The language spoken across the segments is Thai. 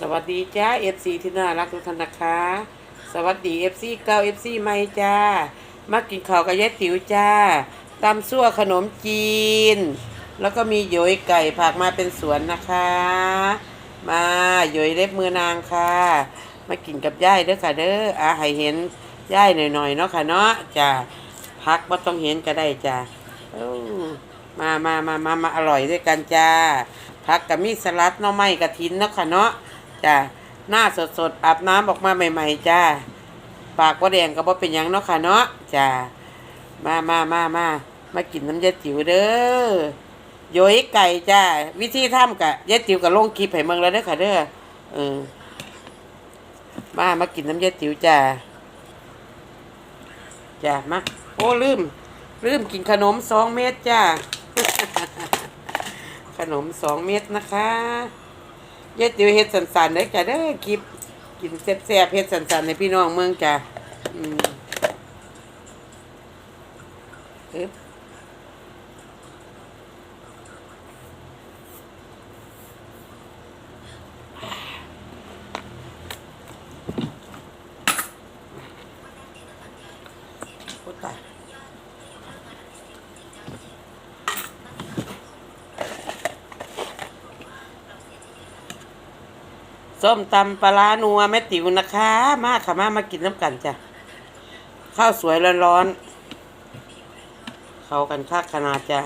สวัสดีจ้าเอฟซีที่น่ารักทุกท่านนะคะ สวัสดีเอฟซีเก้าเอฟซีใหม่จ้ามากินข้าวกับยายติ๋วจ้าตำซั่วขนมจีน แล้วก็มีโยยไก่ผักมาเป็นสวนนะคะ มาโยยเล็บมือนางค่ะ มากินกับย่ายเด้อค่ะเด้ออาให้เห็นย่ายหน่อยๆเนาะค่ะเนาะจ้าพักว่าต้องเห็นก็ได้จ้าเอ้ามามามามามาอร่อยด้วยกันจ้าผักกับมีสลัดหน่อไม้กระถินเนาะค่ะเนาะ จ้าหน้าสดสดๆอาบน้ำออกมาใหม่ ๆ จ้า ปากว่าแดงก็บ่เป็นยังเนาะค่ะเนาะจ้ามามามามามากินน้ำยาติ๋วเด้อโยยไก่จ้า วิธีทำกะยาติ๋วกับลงคลิปให้เมืองแล้วเด้อค่ะเด้อเออมามากินน้ำยาติ๋วจ้าจ้ามาโอ้ลืมลืมกินขนมสองเม็ดจ้า ขนมสองเม็ดนะคะ ยายติ๋วเฮ็ดสันๆเด้อจ้ะเด้อคลิปกินแซ่บๆเฮ็ดสันๆในพี่น้องเมืองจ้ะอืมอึ๊บตาย ส้มตำปลาร้านัวแม่ติ๋วนะคะ มาค่ะมามากินน้ำกันจ้ะข้าวสวยร้อนๆเข้ากันคักขนาดจ้ะ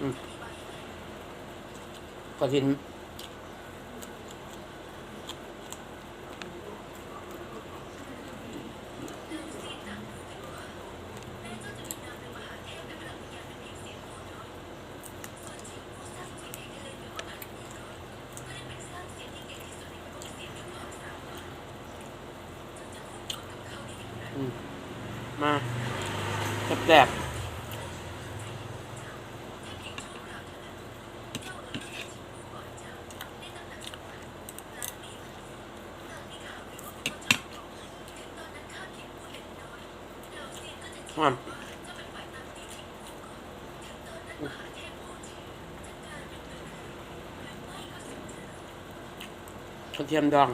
อืมกระถิน มาแซ่บๆหอมกระเทียมดอง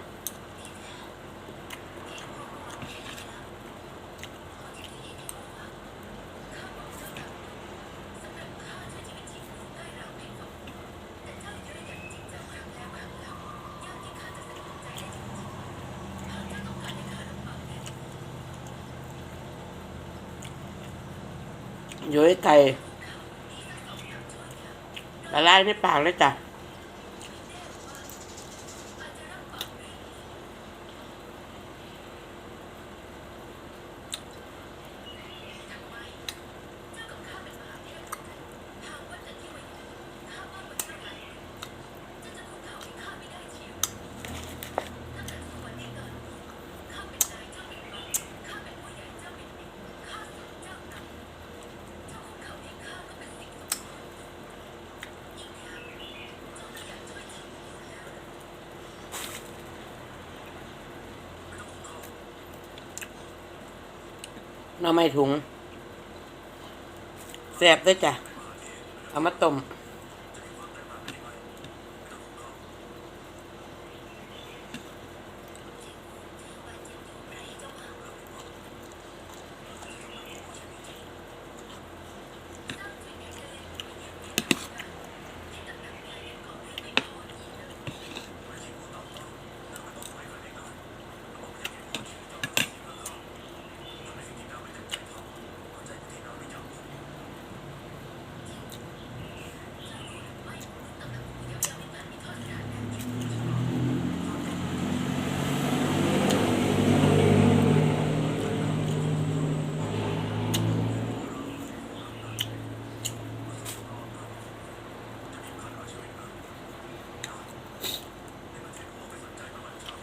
อยู่ไอ้ไก่ละลายในปากเลยจ้ะ หน่อไม้ถุงแสบด้วยจ้ะ เอามาต้ม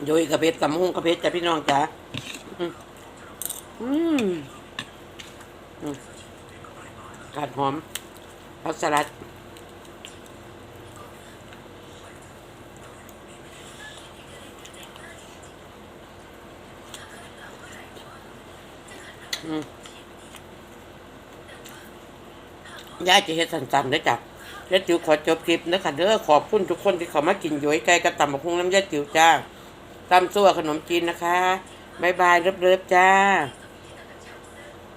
โยยกระเพชรตำหุ้งกระเพชรจ้ะพี่น้องจ้ะอืมกาดหอมผักสลัดย่าจะเห็ดสั่นๆได้จ้ะย่าจิ๋วขอจบคลิปนะคะเด้อขอบคุณทุกคนที่เขามากินย้อยไก่กระตำบักฮุงน้ำย่าจิ๋วจ้า ตำซั่วขนมจีนนะคะบายบายเริฟๆจ้า